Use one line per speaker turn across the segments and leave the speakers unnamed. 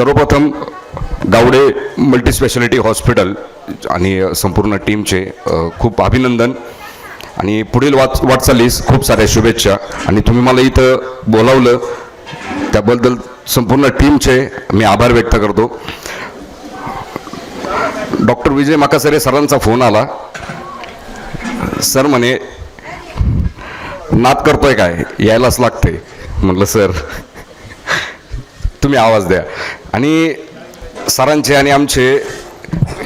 सर्वप्रथम Gawade multispeciality hospital आणि संपूर्ण टीमचे खूप अभिनंदन. आणि पुढील वाच वाटचालीस खूप साऱ्या शुभेच्छा. आणि तुम्ही मला इथं बोलावलं त्याबद्दल संपूर्ण टीमचे मी आभार व्यक्त करतो. डॉक्टर विजय माकासरे सरांचा फोन आला. सर म्हणे नाद करतोय काय? यायलाच लागतंय. म्हटलं सर तुम्ही आवाज द्या. आणि सरांचे आणि आमचे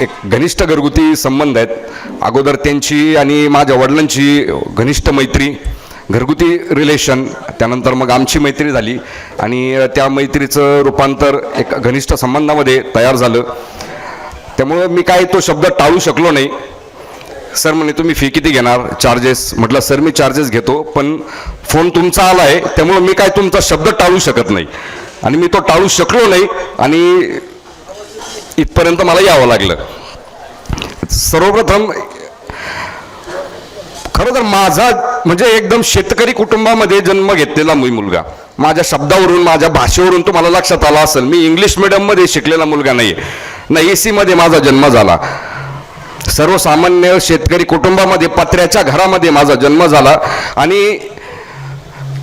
एक घनिष्ठ घरगुती संबंध आहेत. अगोदर त्यांची आणि माझ्या वडिलांची घनिष्ठ मैत्री घरगुती रिलेशन त्यानंतर मग आमची मैत्री झाली. आणि त्या मैत्रीचं रूपांतर एक घनिष्ठ संबंधामध्ये तयार झालं. त्यामुळं मी काय तो शब्द टाळू शकलो नाही. सर म्हणे तुम्ही फी किती घेणार? चार्जेस म्हटलं सर मी चार्जेस घेतो पण फोन तुमचा आला आहे त्यामुळं मी काय तुमचा शब्द टाळू शकत नाही. आणि मी तो टाळू शकलो नाही आणि इथपर्यंत मला यावं लागलं. सर्वप्रथम खरं तर माझा म्हणजे एकदम शेतकरी कुटुंबामध्ये जन्म घेतलेला मी मुलगा. माझ्या शब्दावरून माझ्या भाषेवरून तुम्हाला लक्षात आला असेल. मी इंग्लिश मिडियममध्ये शिकलेला मुलगा नाही. ना ए सीमध्ये माझा जन्म झाला. सर्वसामान्य शेतकरी कुटुंबामध्ये पत्र्याच्या घरामध्ये माझा जन्म झाला. आणि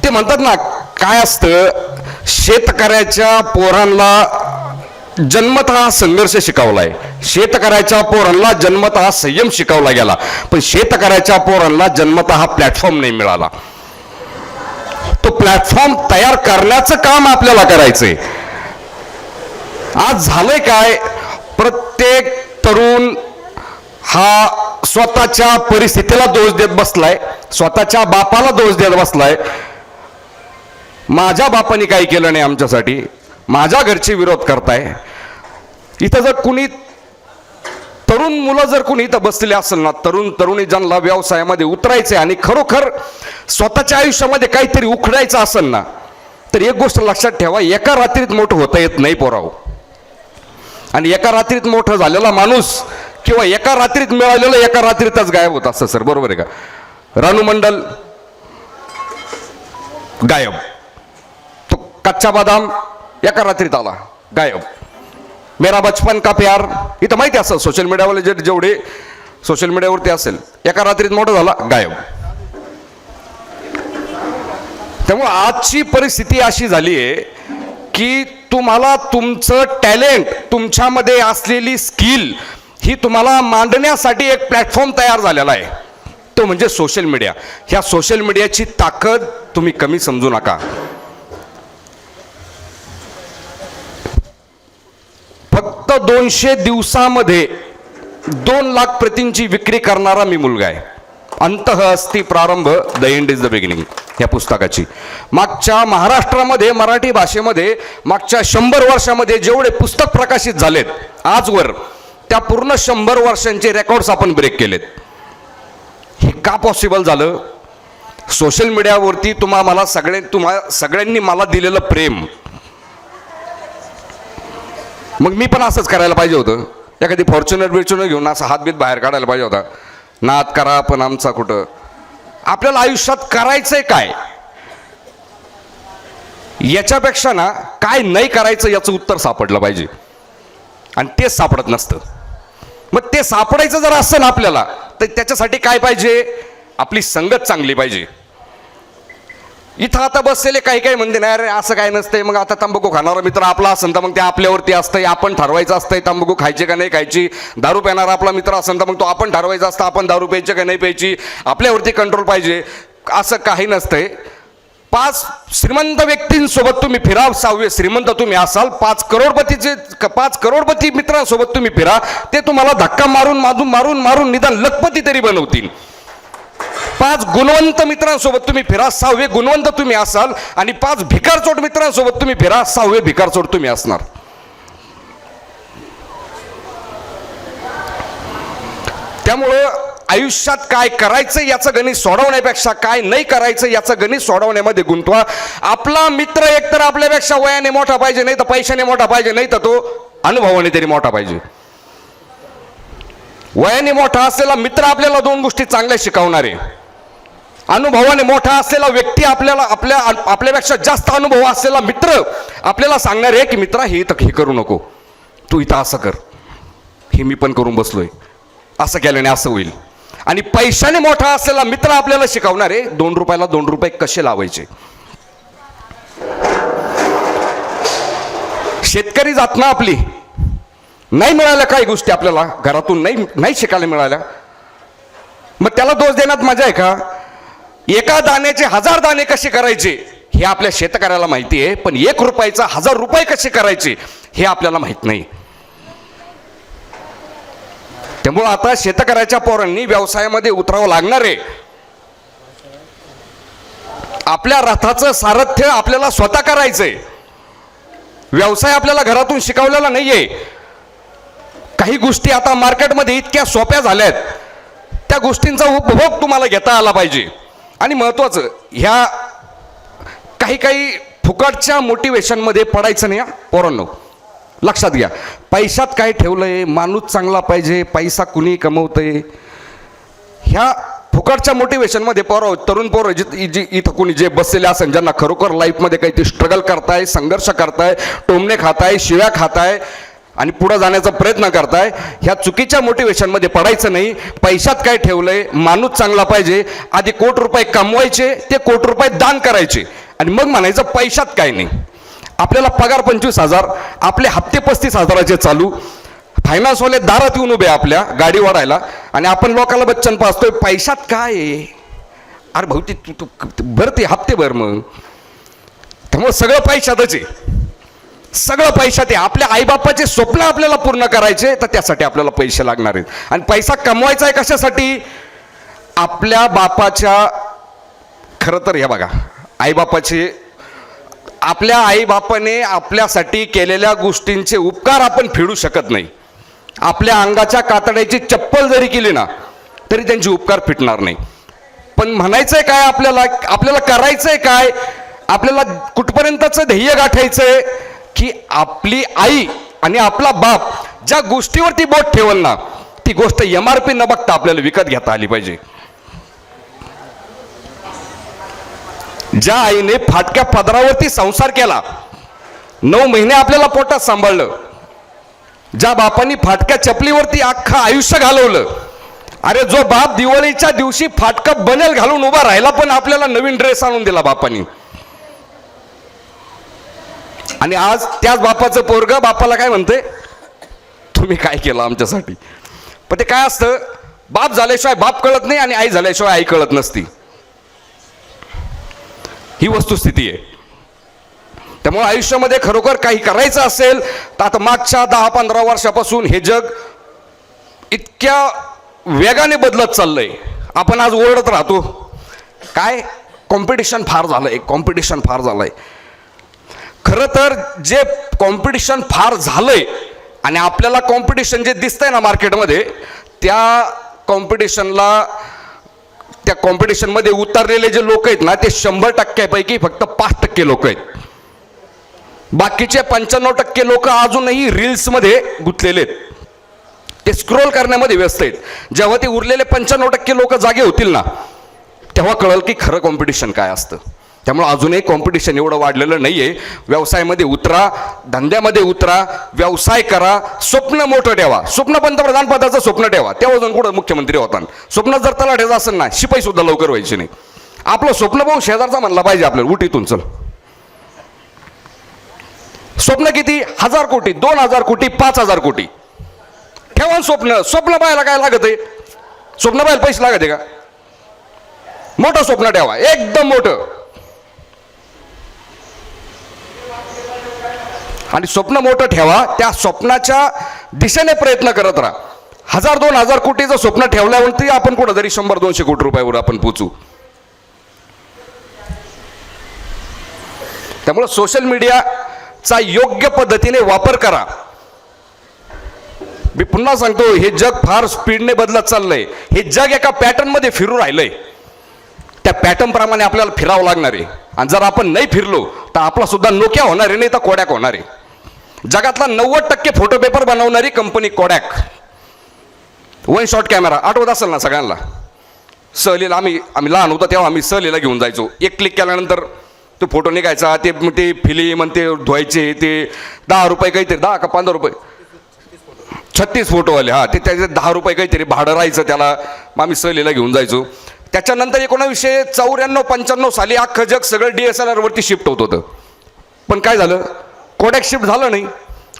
ते म्हणतात ना काय असतं? शेतकऱ्याच्या पोरांना जन्मत हा संघर्ष शिकवलाय. शेतकऱ्याच्या पोरांना जन्मत हा संयम शिकवला गेला. पण शेतकऱ्याच्या पोरांना जन्मत हा प्लॅटफॉर्म नाही मिळाला. तो प्लॅटफॉर्म तयार करण्याचं काम आपल्याला करायचंय. आज झालंय काय? प्रत्येक तरुण हा स्वतःच्या परिस्थितीला दोष देत बसलाय. स्वतःच्या बापाला दोष देत बसलाय. माझ्या बापाने काही केलं नाही आमच्यासाठी. माझ्या घरचे विरोध करताय. इथं जर कुणी तरुण मुलं जर कुणी इथं बसलेले असेल ना तरुण तरुणी ज्यांना व्यवसायामध्ये उतरायचे आणि खरोखर स्वतःच्या आयुष्यामध्ये काहीतरी उखडायचं असेल ना तर एक गोष्ट लक्षात ठेवा एका रात्रीत मोठं होता येत नाही पोराव. आणि एका रात्रीत मोठं झालेला माणूस किंवा एका रात्रीत मिळालेलं एका रात्रीतच गायब होत असतं सर. बरोबर आहे का? रानू मंडल गायब. कच्चा बदाम एका रात्रीत आला गायब. मेरा बचपन का प्यार. इथं माहिती असेल सोशल मीडियावाले जे जेवढे सोशल मीडियावरती असेल एका रात्रीत मोठं झाला गायब. त्यामुळे आजची परिस्थिती अशी झाली आहे की तुम्हाला तुमचं टॅलेंट तुमच्यामध्ये असलेली स्किल ही तुम्हाला मांडण्यासाठी एक प्लॅटफॉर्म तयार झालेला आहे. तो म्हणजे सोशल मीडिया ह्या सोशल मीडियाची ताकद तुम्ही कमी समजू नका. फक्त दोनशे दिवसामध्ये दोन लाख प्रतींची विक्री करणारा मी मुलगा आहे. अंतः अस्ति प्रारंभ the end is the beginning या पुस्तकाची. मागच्या महाराष्ट्रामध्ये मराठी भाषेमध्ये मागच्या शंभर वर्षामध्ये जेवढे पुस्तक प्रकाशित झालेत आजवर त्या पूर्ण शंभर वर्षांचे रेकॉर्ड्स आपण ब्रेक केलेत. हे का पॉसिबल झालं? सोशल मीडियावरती तुम्हा मला सगळे तुम्हा सगळ्यांनी मला दिलेलं प्रेम. मग मी पण असंच करायला पाहिजे होतं. एखादी फॉर्च्युनर बिर्च्युनर घेऊन असा हातबीत बाहेर काढायला पाहिजे होता. नाद करा पण आमचा कुठं? आपल्याला आयुष्यात करायचंय काय? याच्यापेक्षा ना काय नाही करायचं याचं उत्तर सापडलं पाहिजे. आणि तेच सापडत नसतं. मग ते सापडायचं जर असेल आपल्याला तर त्याच्यासाठी काय पाहिजे? आपली संगत चांगली पाहिजे. इथं आता बसलेले काही काही म्हणते नाही अरे असं काय नसतंय. मग आता तंबाखू खाणारा मित्र आपला असेल तर मग ते आपल्यावरती असतंय. आपण ठरवायचं असतंय तंबाखू खायचे का नाही खायची. दारू पिणारा आपला मित्र असेल तर मग तो आपण ठरवायचा असतं आपण दारू प्यायची का नाही प्यायची? आपल्यावरती कंट्रोल पाहिजे. असं काही नसतंय. पाच श्रीमंत व्यक्तींसोबत तुम्ही फिरा सहावे श्रीमंत तुम्ही असाल पाच करोडपतीचे क- पाच करोडपती मित्रांसोबत तुम्ही फिरा ते तुम्हाला धक्का मारून मारून मारून मारून निदान लखपती तरी बनवतील. पाच गुणवंत मित्रांसोबत तुम्ही फिरा सहावे गुणवंत तुम्ही असाल आणि पाच भिकारचोट मित्रांसोबत तुम्ही फिरा सहावे भिकारचोट तुम्ही असणार. त्यामुळं आयुष्यात काय करायचं याचं गणित सोडवण्यापेक्षा काय नाही करायचं याचं गणित सोडवण्यामध्ये गुंतवा. आपला मित्र एकतर आपल्यापेक्षा वयाने मोठा पाहिजे नाही तर पैशाने मोठा पाहिजे नाही तर तो अनुभवाने तरी मोठा पाहिजे. वयाने मोठा असलेला मित्र आपल्याला दोन गोष्टी चांगल्या शिकवणार. आहे अनुभवाने मोठा असलेला व्यक्ती आपल्याला आपल्या आपल्यापेक्षा जास्त अनुभव असलेला मित्र आपल्याला सांगणार आहे की मित्रा हे इथं हे करू नको. तू इथं असं कर. हे मी पण करून बसलोय. असं केल्याने असं होईल. आणि पैशाने मोठा असलेला मित्र आपल्याला शिकवणार आहे दोन रुपयाला दोन रुपये कसे लावायचे? शेतकरी जात ना आपली. नाही मिळाल्या काही गोष्टी आपल्याला. घरातून नाही नाही शिकायला मिळाल्या. मग त्याला दोष देण्यात मजा आहे का? एका दाण्याचे हजार दाणे कसे करायचे? हे आपल्या शेतकऱ्याला माहिती आहे पण एक रुपयाचा हजार रुपये कसे करायचे हे आपल्याला माहीत नाही. त्यामुळं आता शेतकऱ्याच्या पोरांनी व्यवसायामध्ये उतरावं लागणार आहे. आपल्या रथाचं सारथ्य आपल्याला स्वतः करायचंय. व्यवसाय आपल्याला घरातून शिकवलेला नाहीये. काही गोष्टी आता मार्केटमध्ये इतक्या सोप्या झाल्यात. त्या गोष्टींचा उपभोग तुम्हाला घेता आला पाहिजे. आणि महत्त्वाचं ह्या काही काही फुकटच्या मोटिवेशनमध्ये पडायचं नाही हा, पोरांनो लक्षात घ्या. पैशात काय ठेवलं आहे माणूस चांगला पाहिजे पैसा कुणी कमवतंय. ह्या फुकटच्या मोटिवेशनमध्ये पोरं तरुण पोरं जिथ जी इथं कोणी जे बसलेले असेल ज्यांना खरोखर लाईफमध्ये काही ते स्ट्रगल करताय संघर्ष करताय टोमणे खाताय शिव्या खाताय आणि पुढं जाण्याचा प्रयत्न करताय ह्या चुकीच्या मोटिवेशनमध्ये पडायचं नाही. पैशात काय ठेवलंय? माणूस चांगला पाहिजे. आधी कोट रुपये कमवायचे ते कोट रुपये दान करायचे. आणि मग म्हणायचं पैशात काय नाही. आपल्याला पगार पंचवीस हजार आपले हप्ते पस्तीस हजाराचे चालू. फायनान्सवाले दारात येऊन उभे आपल्या गाडी वाढायला. आणि आपण लोकांना बच्चन पाहतोय पैशात काय आहे? अरे भाऊ ते तू तू भर ते हप्ते भर मग. त्यामुळे सगळं पैशातच आहे. सगळं पैशात आहे. आपल्या आईबापाचे स्वप्न आपल्याला पूर्ण करायचे तर त्यासाठी आपल्याला पैसे लागणार आहेत. आणि पैसा कमवायचा आहे कशासाठी? आपल्या बापाच्या खरं तर हे बघा आईबापाचे आपल्या आईबापाने आपल्यासाठी केलेल्या गोष्टींचे उपकार आपण फेडू शकत नाही. आपल्या अंगाच्या कातड्याची चप्पल जरी केली ना तरी त्यांचे उपकार फिटणार नाही. पण म्हणायचं आहे काय आपल्याला? आपल्याला करायचंय काय? आपल्याला कुठपर्यंतचं ध्येय गाठायचं आहे की आपली आई आणि आपला बाप ज्या गोष्टीवरती बोट ठेवल ना ती गोष्ट एम आर पी न बघता आपल्याला विकत घेता आली पाहिजे. ज्या आईने फाटक्या पदरावरती संसार केला नऊ महिने आपल्याला पोटात सांभाळलं ज्या बापांनी फाटक्या चपलीवरती अख्खं आयुष्य घालवलं अरे जो बाप दिवाळीच्या दिवशी फाटका बनेल घालून उभा राहिला पण आपल्याला नवीन ड्रेस आणून दिला बापांनी. आणि आज त्याच बापाचं पोरग बापाला काय म्हणते तुम्ही काय केलं आमच्यासाठी? पण ते काय असतं? बाप झाल्याशिवाय बाप कळत नाही आणि आई झाल्याशिवाय आई कळत नसती. ही वस्तुस्थिती आहे. त्यामुळे आयुष्यामध्ये खरोखर काही करायचं असेल तर आता मागच्या दहा पंधरा वर्षापासून हे जग इतक्या वेगाने बदलत चाललंय. आपण आज ओरडत राहतो. काय? कॉम्पिटिशन फार झालंय. कॉम्पिटिशन फार झालंय. खरं तर जे कॉम्पिटिशन फार झालंय आणि आपल्याला कॉम्पिटिशन जे दिसतंय ना मार्केटमध्ये त्या कॉम्पिटिशनला त्या कॉम्पिटिशनमध्ये उतरलेले जे लोक आहेत ना ते शंभर टक्क्यापैकी फक्त पाच टक्के लोक आहेत. बाकीचे पंच्याण्णव टक्के लोक अजूनही रील्समध्ये गुंतलेले आहेत. ते स्क्रोल करण्यामध्ये व्यस्त आहेत. जेव्हा ते उरलेले पंच्याण्णव टक्के लोक जागे होतील ना तेव्हा कळल की खरं कॉम्पिटिशन काय असतं. त्यामुळे अजूनही कॉम्पिटिशन एवढं वाढलेलं नाही आहे व्यवसायामध्ये उतरा धंद्यामध्ये उतरा व्यवसाय करा स्वप्न मोठं ठेवा. स्वप्न पंतप्रधानपदाचं स्वप्न ठेवा. तेव्हा जाऊन कुठं मुख्यमंत्री होता स्वप्न जर तलाठ्याचं असेल ना शिपाईसुद्धा लवकर व्हायची नाही. आपलं स्वप्न पाहून शेजारचा म्हणला पाहिजे आपल्याला उठीतून चल. स्वप्न किती? हजार कोटी दोन हजार कोटी पाच हजार कोटी. ठेवा स्वप्न. स्वप्न पाहायला काय लागत आहे? स्वप्न पाहायला पैसे लागत आहे का? मोठं स्वप्न ठेवा. एकदम मोठं. आणि स्वप्न मोठं ठेवा त्या स्वप्नाच्या दिशेने प्रयत्न करत राहा. हजार दोन हजार कोटीचं स्वप्न ठेवल्यावरती आपण कुठं तरी शंभर दोनशे कोटी रुपयावर आपण पोचू. त्यामुळं सोशल मीडियाचा योग्य पद्धतीने वापर करा. मी पुन्हा सांगतो हे जग फार स्पीडने बदलत चाललंय. हे जग एका पॅटर्नमध्ये फिरू राहिलंय. त्या पॅटर्नप्रमाणे आपल्याला फिरावं लागणार आहे. आणि जर आपण नाही फिरलो तर आपला सुद्धा नोक्या होणार आहे नाही तर कोड्याक होणार आहे. जगातला नव्वद टक्के फोटो पेपर बनवणारी company Kodak one shot camera आठवत असेल ना सगळ्यांना? सहलीला आम्ही आम्ही लहान होतो तेव्हा आम्ही सहलीला घेऊन जायचो. एक क्लिक केल्यानंतर तो फोटो निघायचा ते मग ते फिलिम आणि ते धुवायचे ते दहा रुपये काहीतरी दहा का पंधरा रुपये. छत्तीस फोटोवाले हा ते त्याचे दहा रुपये काहीतरी भाडं राहायचं त्याला. मग आम्ही सहलीला घेऊन जायचो. त्याच्यानंतर एकोणावीसशे चौऱ्याण्णव पंच्याण्णव साली अख्खं जग सगळं डी एस एल आरवरती शिफ्ट होत होतं. पण काय झालं? कोडॅक शिफ्ट झालं नाही.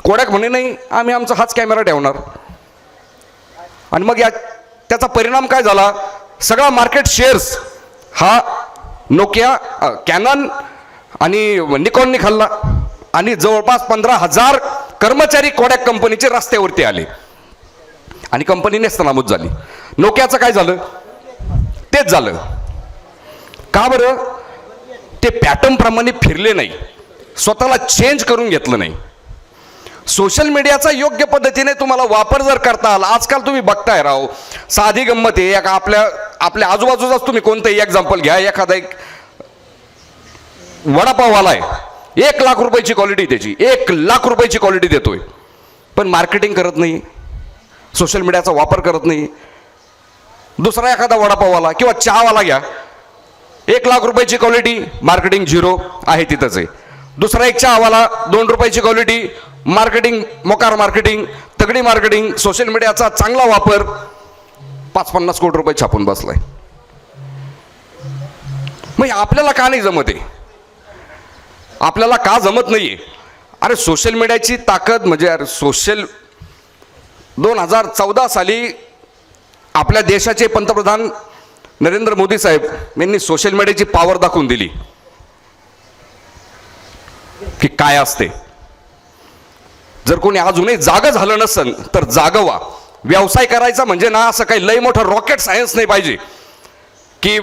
कोडॅक म्हणे नाही आम्ही आमचा हाच कॅमेरा ठेवणार. आणि मग या त्याचा परिणाम काय झाला? सगळा मार्केट शेअर्स हा नोकिया कॅनन आणि निकॉननी खाल्ला. आणि जवळपास पंधरा हजार कर्मचारी कोडॅक कंपनीचे रस्त्यावरती आले. आणि कंपनी नेस्तनाबूत झाली. नोकियाचं काय झालं? तेच झालं. का बरं? ते पॅटर्नप्रमाणे फिरले नाही. स्वतःला चेंज करून घेतलं नाही. सोशल मीडियाचा योग्य पद्धतीने तुम्हाला वापर जर करता आला आजकाल तुम्ही बघताय राव साधी गंमत आहे एक आपल्या आपल्या आजूबाजूचाच तुम्ही कोणतंही एक्झाम्पल घ्या एखादा एक वडापाववाला आहे एक लाख रुपयाची क्वालिटी त्याची एक लाख रुपयाची क्वालिटी देतोय. पण मार्केटिंग करत नाही सोशल मीडियाचा वापर करत नाही. दुसरा एखादा वडापाववाला किंवा चहावाला घ्या एक लाख रुपयाची क्वालिटी मार्केटिंग झिरो आहे तिथंच आहे. दुसरा एक चहावाला दोन रुपयाची क्वालिटी मार्केटिंग मोकार मार्केटिंग तगडी मार्केटिंग सोशल मीडियाचा चांगला वापर. पाच पन्नास कोटी रुपये छापून बसलाय. मग आपल्याला का नाही जमत आहे आपल्याला का जमत नाहीये? अरे सोशल मीडियाची ताकद म्हणजे अरे सोशल दोन हजार चौदा साली आपल्या देशाचे पंतप्रधान नरेंद्र मोदी साहेब यांनी सोशल मीडियाची पॉवर दाखवून दिली. की काय असते? जर कोणी अजूनही जागं झालं नसन तर जागवा. व्यवसाय करायचा म्हणजे ना असं काही लय मोठं रॉकेट सायन्स नाही पाहिजे. की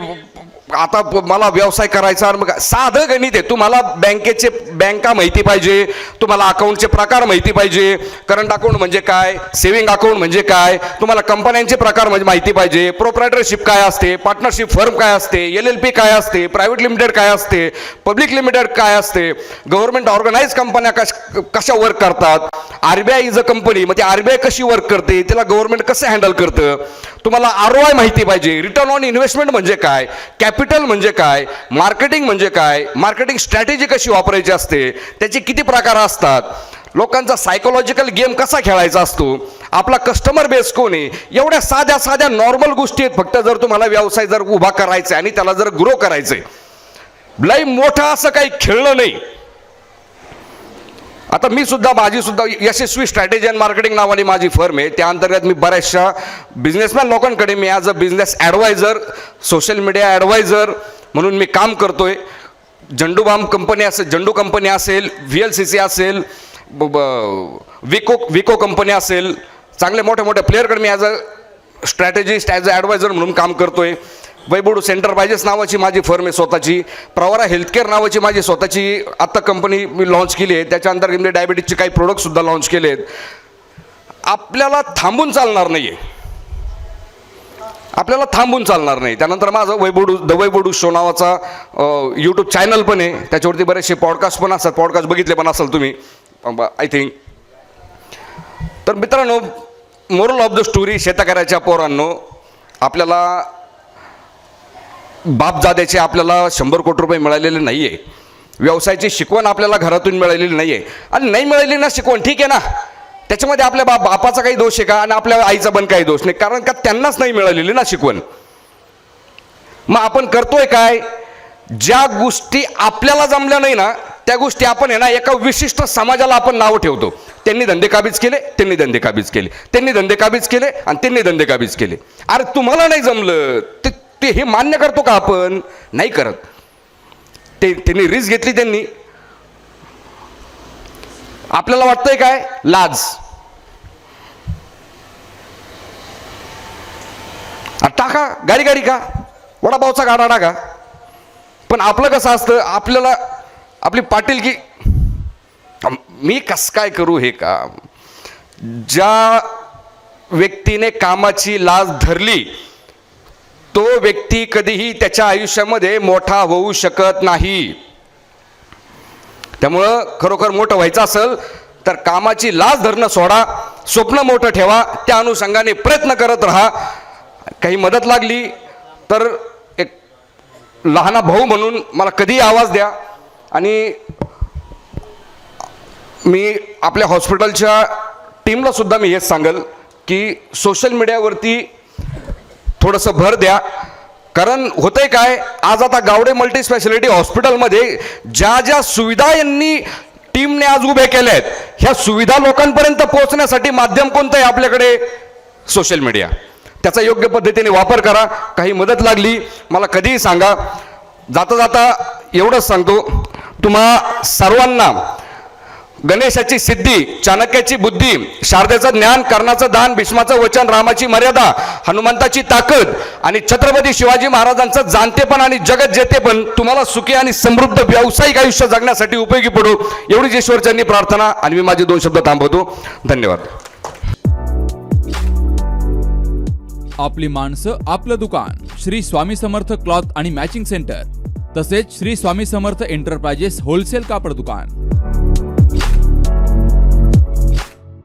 आता मला व्यवसाय करायचा मग साधं गणित आहे. तुम्हाला बँकेचे बँका माहिती पाहिजे तुम्हाला अकाउंटचे प्रकार माहिती पाहिजे करंट अकाउंट म्हणजे काय सेव्हिंग अकाउंट म्हणजे काय तुम्हाला कंपन्यांचे प्रकार म्हणजे माहिती पाहिजे प्रोप्रायटरशिप काय असते पार्टनरशिप फर्म काय असते एल एल पी काय असते प्रायव्हेट लिमिटेड काय असते पब्लिक लिमिटेड काय असते गव्हर्नमेंट ऑर्गनाईज कंपन्या कश कशा वर्क करतात R B I is a company मग ती आर बी आय कशी वर्क करते तिला गव्हर्नमेंट कसं हँडल करतं तुम्हाला आर ओ आय माहिती पाहिजे रिटर्न ऑन इन्व्हेस्टमेंट म्हणजे काय कॅप कॅपिटल म्हणजे काय? मार्केटिंग म्हणजे काय? मार्केटिंग स्ट्रॅटेजी कशी वापरायची असते? त्याचे किती प्रकार असतात? लोकांचा सायकोलॉजिकल गेम कसा खेळायचा असतो? आपला कस्टमर बेस कोण आहे? एवढ्या साध्या साध्या नॉर्मल गोष्टी आहेत. फक्त जर तुम्हाला व्यवसाय जर उभा करायचा आहे आणि त्याला जर ग्रो करायचं आहे लई मोठं असं काही खेळणं नाही. आता मी सुद्धा माझी सुद्धा यशस्वी स्ट्रॅटेजी अँड मार्केटिंग नावाने माझी फर्म आहे. त्या अंतर्गत मी बऱ्याचशा बिझनेसमॅन लोकांकडे मी as a business adviser social media adviser म्हणून मी काम करतो आहे झंडूबाम कंपनी असेल झंडू कंपनी असेल व्ही एल सी सी असेल ब- ब- विको विको कंपनी असेल चांगले मोठे मोठे प्लेअरकडे मी as a strategist as a adviser म्हणून काम करतो आहे वैबुडू सेंटर पाहिजेच नावाची माझी फर्म आहे स्वतःची. प्रवारा हेल्थकेअर नावाची माझी स्वतःची आत्ता कंपनी मी लॉन्च केली आहे. त्याच्या अंतर्गत मी डायबिटीजचे काही प्रोडक्टसुद्धा लॉन्च केले आहेत. आपल्याला थांबून चालणार नाही आहे आपल्याला थांबून चालणार नाही. त्यानंतर माझं वैबोडू द वैबोडू शो नावाचा यूट्यूब चॅनल पण आहे. त्याच्यावरती बरेचसे पॉडकास्ट पण असतात. पॉडकास्ट बघितले पण असाल तुम्ही. आय थिंक तर मित्रांनो मोरल ऑफ द स्टोरी शेतकऱ्याच्या पोरांनो आपल्याला बापजाद्याचे आपल्याला शंभर कोटी रुपये मिळालेले नाही आहे व्यवसायाची शिकवण आपल्याला घरातून मिळालेली नाही आहे आणि नाही मिळाली ना शिकवण ठीक आहे ना? त्याच्यामध्ये आपल्या बाप बापाचा काही दोष आहे का? आणि आपल्या आईचा पण काही दोष नाही. कारण का त्यांनाच नाही मिळालेली ना शिकवण? मग आपण करतोय काय? ज्या गोष्टी आपल्याला जमल्या नाही ना त्या गोष्टी आपण आहे ना एका विशिष्ट समाजाला आपण नाव ठेवतो. त्यांनी धंदे काबीज केले त्यांनी धंदे काबीज केले. त्यांनी धंदे काबीज केले आणि त्यांनी धंदे काबीज केले. अरे तुम्हाला नाही जमलं. ते ते हे मान्य करतो का आपण? नाही करत. ते त्यांनी रिस्क घेतली त्यांनी. आपल्याला वाटतंय काय? लाज. टाका गाडी गाडी का? वडापावचा गाडा टाका. पण आपलं कसं असतं आपल्याला आपली पाटील की मी कस काय करू हे काम? ज्या व्यक्तीने कामाची लाज धरली तो व्यक्ती कधीही त्याच्या आयुष्यामध्ये मोठा होऊ शकत नाही. त्यामुळं खरोखर मोठं व्हायचं असेल तर कामाची लाज धरणं सोडा स्वप्न मोठं ठेवा त्या अनुषंगाने प्रयत्न करत राहा. काही मदत लागली तर एक लहाना भाऊ म्हणून मला कधीही आवाज द्या. आणि मी आपल्या हॉस्पिटलच्या टीमला सुद्धा मी हेच सांगेल की सोशल मीडियावरती थोडंसं भर द्या. कारण होतंय काय आज आता गावडे मल्टी स्पेशालिटी हॉस्पिटलमध्ये ज्या ज्या सुविधा यांनी टीमने आज उभ्या केल्या आहेत ह्या सुविधा लोकांपर्यंत पोहोचण्यासाठी माध्यम कोणतं आहे आपल्याकडे? Social media. त्याचा योग्य पद्धतीने वापर करा काही मदत लागली मला कधीही सांगा. जाता जाता एवढंच सांगतो. तुम्हा सर्वांना गणेशाची सिद्धी चाणक्याची बुद्धी शारदेचं ज्ञान कर्णाचं दान भीष्माचं वचन रामाची मर्यादा हनुमंताची ताकद आणि छत्रपती शिवाजी महाराजांचं जाणतेपण आणि जगत जेतेपण तुम्हाला सुखी आणि समृद्ध व्यावसायिक आयुष्य जगण्यासाठी उपयोगी पडू. एवढीच ईश्वरचरणी प्रार्थना आणि मी माझे दोन शब्द थांबवतो. धन्यवाद.
आपली माणसं आपलं दुकान श्री स्वामी समर्थ क्लॉथ आणि मॅचिंग सेंटर तसेच श्री स्वामी समर्थ एंटरप्राइजेस होलसेल कापड दुकान.